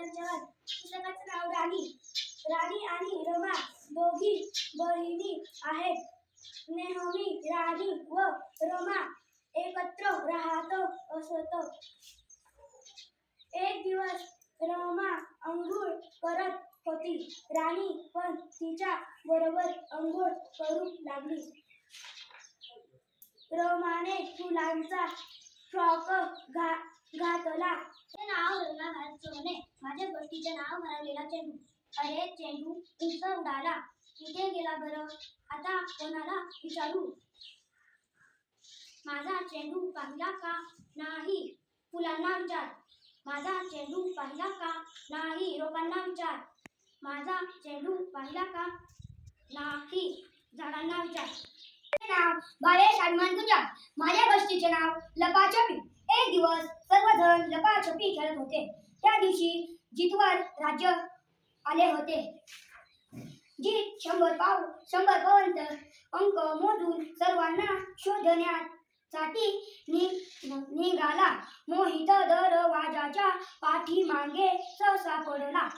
यांच्यावर पुस्तकाचं नाव राणी. राणी आणि रमा दोघी बहिणी आहेत. नेहमी राणी व रमा एकत्र राहत असत. एक दिवस रमा अंघोळ करत होती. राणी पण तिच्या बरोबर अंघोळ करू लागली. रमाने फुलांचा फ्रॉक घा घातला. तिचं नाव भरलेला चेंडू. अरे चेंडू उंच उडाला. कुठे गेला बरं. आता कोणाला विचारू? माझा चेंडू पाहिला का नाही? फुलांना विचार. माझा चेंडू पाहिला का नाही? रोपांना विचार. माझा चेंडू पाहिला का नाही? झाडांना विचार. नाव बाळेश हनुमान गुंजा माझ्या गोष्टीचे नाव लपाछपी. एक दिवस सर्वजण लपाछपी खेळत होते. त्या दिवशी जितवर राज्य आले होते. जीत शंभर पाव शंभर पवंत अंक मोजून सर्वांना शोधण्यासाठी नि- निघाला. मोहित दरवाजाच्या पाठीमागे सहसा पडला.